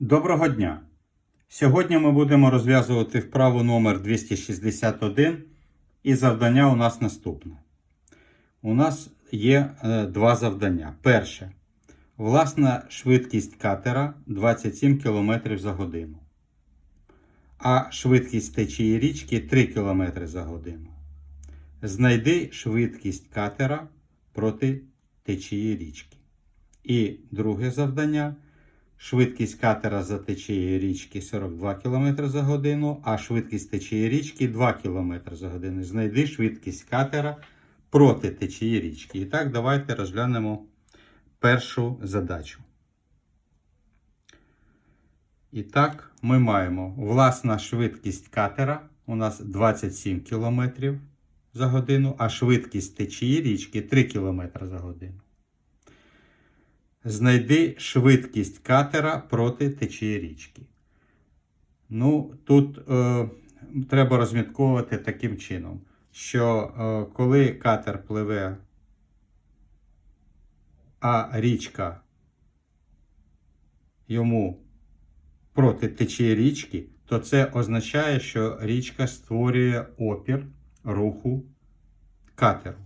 Доброго дня! Сьогодні ми будемо розв'язувати вправу номер 261 і завдання у нас наступне. У нас є е, два завдання. Перше. Власна швидкість катера 27 км за годину. А швидкість течії річки 3 км за годину. Знайди швидкість катера проти течії річки. І друге завдання. Швидкість катера за течією річки 42 км за годину, а швидкість течії річки 2 км за годину. Знайди швидкість катера проти течії річки. І так, давайте розглянемо першу задачу. І так, ми маємо власна швидкість катера у нас 27 км за годину, а швидкість течії річки 3 км за годину. Знайди швидкість катера проти течії річки. Ну, тут е, треба розмітковувати таким чином, що е, коли катер пливе, а річка йому проти течії річки, то це означає, що річка створює опір руху катеру.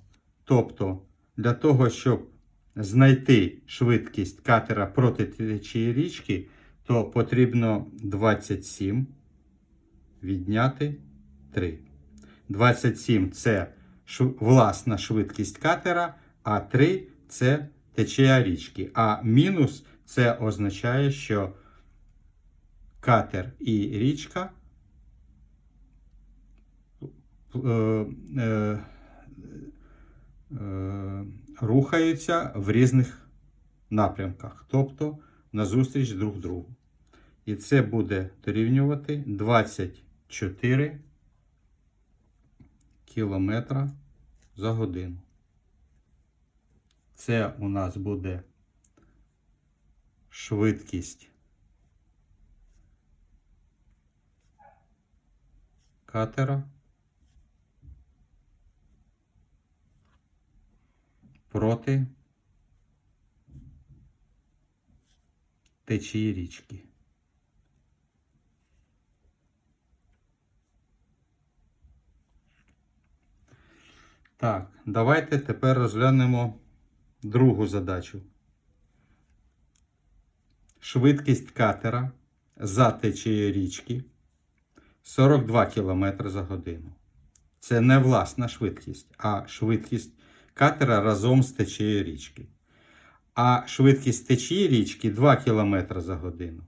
Тобто, для того, щоб знайти швидкість катера проти течії річки, то потрібно 27 відняти 3. 27 це власна швидкість катера, а 3 це течія річки. А мінус це означає, що катер і річка е, е, рухаються в різних напрямках, тобто назустріч друг другу. І це буде дорівнювати 24 кілометра за годину. Це у нас буде швидкість катера. Проти течії річки. Так, давайте тепер розглянемо другу задачу. Швидкість катера за течією річки 42 км за годину. Це не власна швидкість, а швидкість катера разом з течією річки. А швидкість течії річки 2 км за годину.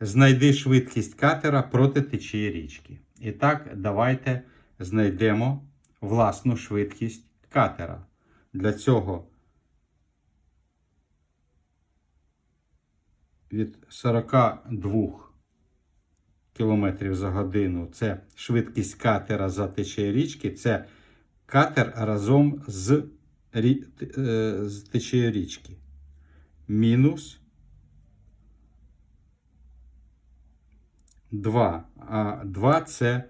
Знайди швидкість катера проти течії річки. І так, давайте знайдемо власну швидкість катера. Для цього від 42 км за годину це швидкість катера за течією річки. Це катер разом з, з течією річки. Мінус 2. А 2 це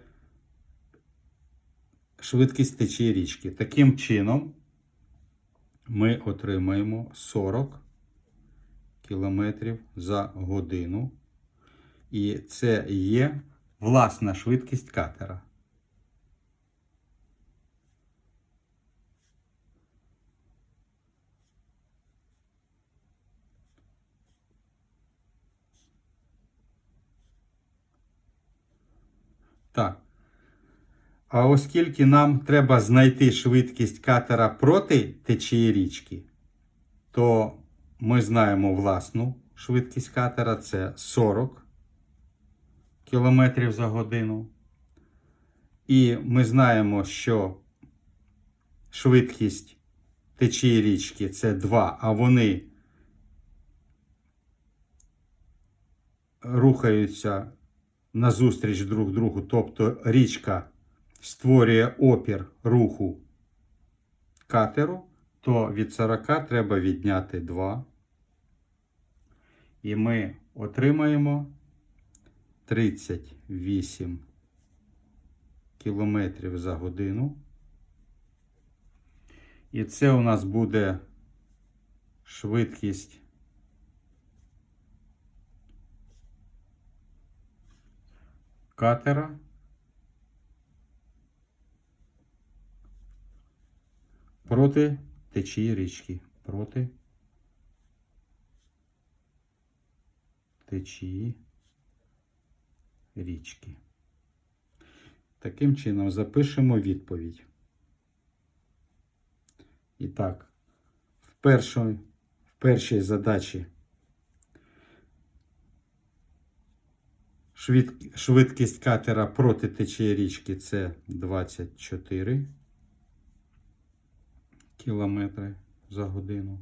швидкість течії річки. Таким чином ми отримаємо 40 км за годину. І це є власна швидкість катера. Так. А оскільки нам треба знайти швидкість катера проти течії річки, то ми знаємо власну швидкість катера це 40 км за годину. І ми знаємо, що швидкість течії річки це 2, а вони рухаються назустріч друг другу, тобто річка створює опір руху катеру, то від 40 треба відняти 2. І ми отримаємо 38 кілометрів за годину. І це у нас буде швидкість катера проти течії річки. Проти течії річки. Таким чином запишемо відповідь. І так, в, першій задачі швидкість катера проти течії річки це 24 кілометри за годину.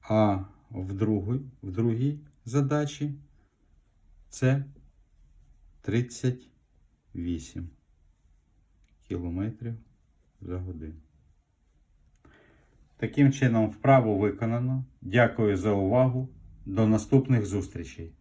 А в другій, в другій задачі це 38 кілометрів за годину. Таким чином, вправу виконано. Дякую за увагу. До наступних зустрічей!